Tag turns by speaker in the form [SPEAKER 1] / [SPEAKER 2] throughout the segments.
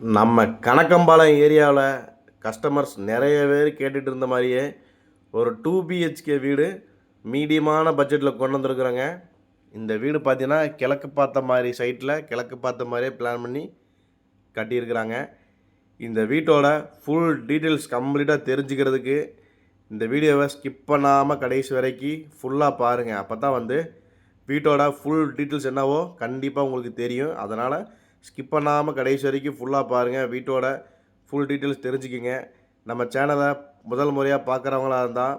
[SPEAKER 1] நம்ம கணக்கம்பாளையம் ஏரியாவில் கஸ்டமர்ஸ் நிறைய பேர் கேட்டுட்டு இருந்த மாதிரியே ஒரு டூ பிஹெச்கே வீடு மீடியமான பட்ஜெட்டில் கொண்டு வந்திருக்குறோங்க. இந்த வீடு பார்த்தீங்கன்னா கிழக்கு பார்த்த மாதிரி சைட்டில் கிழக்கு பார்த்த மாதிரியே பிளான் பண்ணி கட்டியிருக்கிறாங்க. இந்த வீட்டோட ஃபுல் டீட்டெயில்ஸ் கம்ப்ளீட்டாக தெரிஞ்சுக்கிறதுக்கு இந்த வீடியோவை ஸ்கிப் பண்ணாமல் கடைசி வரைக்கும் ஃபுல்லாக பாருங்கள் அப்போ தான் வந்து வீட்டோட ஃபுல் டீட்டெயில்ஸ் என்னவோ கண்டிப்பாக உங்களுக்கு தெரியும். அதனால் ஸ்கிப் பண்ணாமல் கடைசி வரைக்கும் ஃபுல்லாக பாருங்கள் வீட்டோட ஃபுல் டீட்டெயில்ஸ் தெரிஞ்சுக்கிங்க. நம்ம சேனலை முதல் முறையாக பார்க்குறவங்களாக இருந்தால்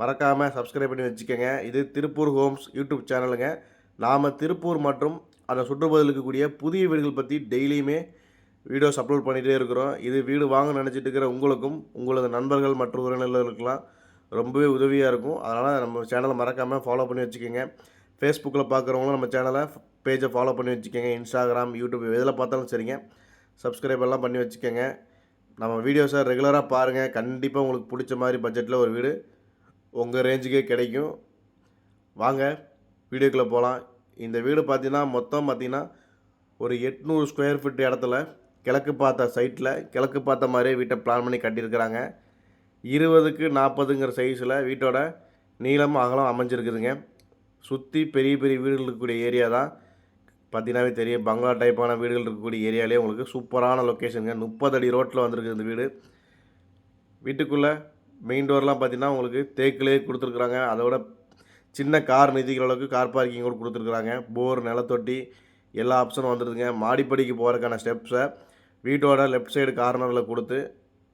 [SPEAKER 1] மறக்காமல் சப்ஸ்கிரைப் பண்ணி வச்சுக்கோங்க. இது திருப்பூர் ஹோம்ஸ் யூடியூப் சேனலுங்க நாம் திருப்பூர் மற்றும் அதை சுற்றுப்பகுதியில் இருக்கக்கூடிய புதிய வீடுகள் பற்றி டெய்லியுமே வீடியோஸ் அப்லோட் பண்ணிகிட்டே இருக்கிறோம். இது வீடு வாங்க நினச்சிட்டு இருக்கிற உங்களுக்கும் உங்களது நண்பர்கள் மற்ற உறவினர்களுக்கெல்லாம் ரொம்பவே உதவியாக இருக்கும். அதனால் நம்ம சேனலை மறக்காமல் ஃபாலோ பண்ணி வச்சுக்கோங்க. ஃபேஸ்புக்கில் பார்க்குறவங்களும் நம்ம சேனலை பேஜை ஃபாலோ பண்ணி வச்சுக்கோங்க. இன்ஸ்டாகிராம் யூடியூப் எதில் பார்த்தாலும் சரிங்க. சப்ஸ்கிரைப் எல்லாம் பண்ணி வச்சுக்கோங்க. நம்ம வீடியோஸை ரெகுலராக பாருங்கள் கண்டிப்பாக உங்களுக்கு பிடிச்ச மாதிரி பட்ஜெட்டில் ஒரு வீடு உங்கள் ரேஞ்சுக்கே கிடைக்கும். வாங்க வீடியோக்குள்ளே போகலாம் இந்த வீடு பார்த்திங்கன்னா மொத்தம் பார்த்திங்கன்னா ஒரு எட்நூறு ஸ்கொயர் ஃபீட் இடத்துல கிழக்கு பார்த்த சைட்டில் கிழக்கு பார்த்த மாதிரியே வீட்டை பிளான் பண்ணி கட்டியிருக்கிறாங்க. இருபதுக்கு நாற்பதுங்கிற சைஸில் வீட்டோட நீளம் அகலம் அமைஞ்சிருக்குதுங்க. சுற்றி பெரிய பெரிய வீடுகள் இருக்கக்கூடிய ஏரியா தான். பார்த்தீங்கன்னாவே தெரியும். பங்களா டைப்பான வீடுகள் இருக்கக்கூடிய ஏரியாலே உங்களுக்கு சூப்பரான லொக்கேஷனுங்க முப்பது அடி ரோட்டில் வந்திருக்கு இந்த வீடு. வீட்டுக்குள்ளே மெயின் டோர்லாம் பார்த்தீங்கன்னா உங்களுக்கு தேக்கிலே கொடுத்துருக்குறாங்க. அதோட சின்ன கார் நிதிக்கிற அளவுக்கு கார் பார்க்கிங் கூட கொடுத்துருக்குறாங்க. போர் நிலத்தொட்டி எல்லா ஆப்ஷனும் வந்துடுதுங்க மாடிப்படிக்கு போகிறதுக்கான ஸ்டெப்ஸை வீட்டோட லெஃப்ட் சைடு கார்னரில் கொடுத்து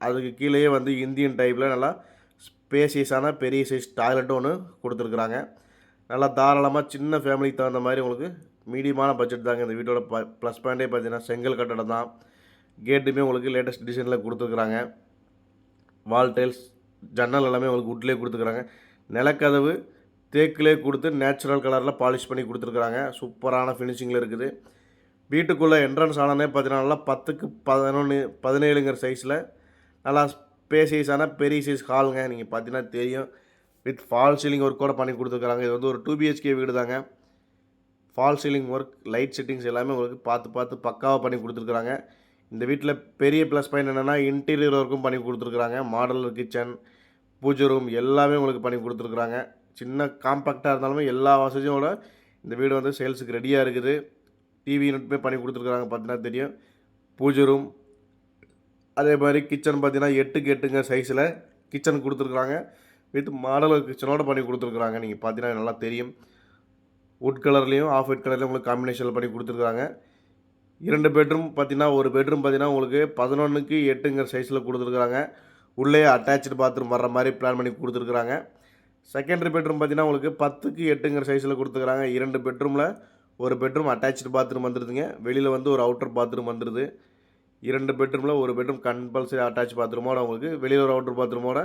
[SPEAKER 1] அதுக்கு கீழேயே வந்து இந்தியன் டைப்பில் நல்லா ஸ்பேசியஸான பெரிய சைஸ் டாய்லெட்டும் ஒன்று கொடுத்துருக்குறாங்க. நல்லா தாராளமாக சின்ன ஃபேமிலிக்கு தகுந்த மாதிரி உங்களுக்கு மீடியமான பட்ஜெட் தாங்க இந்த வீட்டோட ப ப்ளஸ் பாயிண்டே பார்த்தீங்கன்னா செங்கல் கட்டடம் தான். கேட்டுமே உங்களுக்கு லேட்டஸ்ட் டிசைனில் கொடுத்துருக்குறாங்க. வால் டைல்ஸ் ஜன்னல் எல்லாமே உங்களுக்கு உட்லேயே கொடுத்துருக்குறாங்க. நிலக்கதவு தேக்கிலே கொடுத்து நேச்சுரல் கலரில் பாலிஷ் பண்ணி கொடுத்துருக்குறாங்க. சூப்பரான ஃபினிஷிங்கில் இருக்குது. வீட்டுக்குள்ளே என்ட்ரன்ஸ் ஆனோடனே பார்த்தீங்கன்னா நல்லா பத்துக்கு பதினொன்று பதினேழுங்கிற சைஸில் நல்லா ஸ்பேசியஸான பெரிய சைஸ் ஹாலுங்க நீங்கள் பார்த்தீங்கன்னா தெரியும். வித் ஃபால் சீலிங் ஒர்க் கூட பண்ணி கொடுத்துருக்குறாங்க இது வந்து ஒரு டூ பிஹெச்கே வீடு தாங்க false ceiling work light settings எல்லாமே உங்களுக்கு பார்த்து பார்த்து பக்காவாக பண்ணி கொடுத்துருக்குறாங்க இந்த வீட்டில் பெரிய ப்ளஸ் பாயிண்ட் என்னென்னா இன்டீரியர் ஒர்க்கும் பண்ணி கொடுத்துருக்குறாங்க மாடலர் கிச்சன் பூஜை ரூம் எல்லாமே உங்களுக்கு பண்ணி கொடுத்துருக்குறாங்க சின்ன காம்பேக்டாக இருந்தாலுமே எல்லா வசதியோட இந்த வீடு வந்து சேல்ஸுக்கு ரெடியாக இருக்குது. டிவி யூனிட்மே பண்ணி கொடுத்துருக்குறாங்க பார்த்தீங்கன்னா தெரியும். பூஜை ரூம் அதே மாதிரி கிச்சன் பார்த்தீங்கன்னா எட்டுக்கு எட்டுங்க சைஸில் கிச்சன் கொடுத்துருக்குறாங்க வித் மாடலர் கிச்சனோட பண்ணி கொடுத்துருக்குறாங்க. நீங்கள் பார்த்தீங்கன்னா நல்லா தெரியும். வுட் கலர்லேயும் ஆஃப் ஒயிட் கலர்லேயும் உங்களுக்கு காம்பினேஷனில் பண்ணி கொடுத்துருக்குறாங்க. இரண்டு பெட்ரூம் பார்த்தீங்கன்னா ஒரு பெட்ரூம் பார்த்தீங்கன்னா உங்களுக்கு பதினொன்றுக்கு எட்டுங்கிற சைஸில் கொடுத்துருக்குறாங்க. உள்ளே அட்டாச்சு பாத்ரூம் வர்ற மாதிரி பிளான் பண்ணி கொடுத்துருக்குறாங்க. செகண்டரி பெட்ரூம் பார்த்தீங்கன்னா உங்களுக்கு பத்துக்கு எட்டுங்கிற சைஸில் கொடுத்துருக்குறாங்க. இரண்டு பெட்ரூமில் ஒரு பெட்ரூம் அட்டாச்சு பாத்ரூம் வந்துடுதுங்க வெளியில் வந்து ஒரு அவுட்டர் பாத்ரூம் வந்துடுது இரண்டு பெட்ரூமில் ஒரு பெட்ரூம் கம்பல்சரி அட்டாச் பாத்ரூமோட உங்களுக்கு வெளியில் ஒரு அவுட்டர் பாத்ரூமோட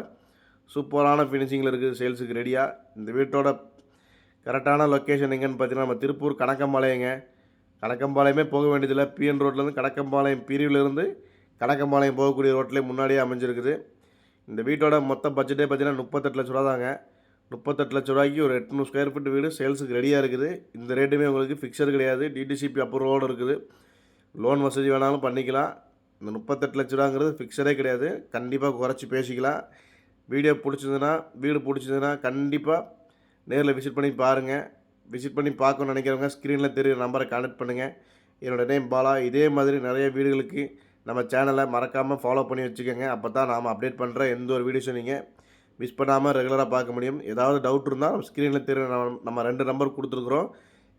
[SPEAKER 1] சூப்பரான ஃபினிஷிங்கில் இருக்குது. சேல்ஸுக்கு ரெடியாக இந்த வீட்டோட கரெக்டான லொக்கேஷன் எங்கன்னு பார்த்தீங்கன்னா நம்ம திருப்பூர் கணக்கம்பாளையங்க கணக்கம்பாளையமே போக வேண்டியதில்லை. பிஎன் ரோட்லேருந்து கணக்கம்பாளையம் பிரிவிலிருந்து கணக்கம்பாளையம் போகக்கூடிய ரோட்லேயே முன்னாடியே அமைஞ்சிருக்குது. இந்த வீட்டோட மொத்த பட்ஜெட்டே பார்த்தீங்கன்னா முப்பத்தெட்டு லட்ச ரூபா தாங்க. முப்பத்தெட்டு லட்ச ரூபாய்க்கு ஒரு எட்நூறு ஸ்கொயர் ஃபீட் வீடு சேல்ஸுக்கு ரெடியாக இருக்குது. இந்த ரேட்டுமே உங்களுக்கு ஃபிக்ஸர் கிடையாது. டிடிசிபி அப்ரூவோடு இருக்குது. லோன் வசதி வேணாலும் பண்ணிக்கலாம். இந்த முப்பத்தெட்டு லட்ச ரூபாங்கிறது ஃபிக்ஸரே கிடையாது. கண்டிப்பாக குறைச்சி பேசிக்கலாம். வீடியோ பிடிச்சதுன்னா வீடு பிடிச்சதுன்னா கண்டிப்பாக நேரில் விசிட் பண்ணி பாருங்கள் விசிட் பண்ணி பார்க்கணும்னு நினைக்கிறவங்க ஸ்க்ரீனில் தெரியுற நம்பரை கனெக்ட் பண்ணுங்கள் என்னோடய நேம் பாலா. இதே மாதிரி நிறைய வீடுகளுக்கு நம்ம சேனலை மறக்காமல் ஃபாலோ பண்ணி வச்சுக்கோங்க. அப்போ தான் நாம் அப்டேட் பண்ணுற எந்த ஒரு வீடியோஸும் நீங்கள் மிஸ் பண்ணாமல் ரெகுலராக பார்க்க முடியும். ஏதாவது டவுட் இருந்தால் நம்ம ஸ்க்ரீனில் தெரிய நம்ம ரெண்டு நம்பர் கொடுத்துருக்குறோம்.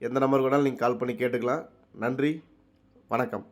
[SPEAKER 1] எந்த நம்பருக்கு வேணாலும் நீங்கள் கால் பண்ணி கேட்டுக்கலாம். நன்றி. வணக்கம்.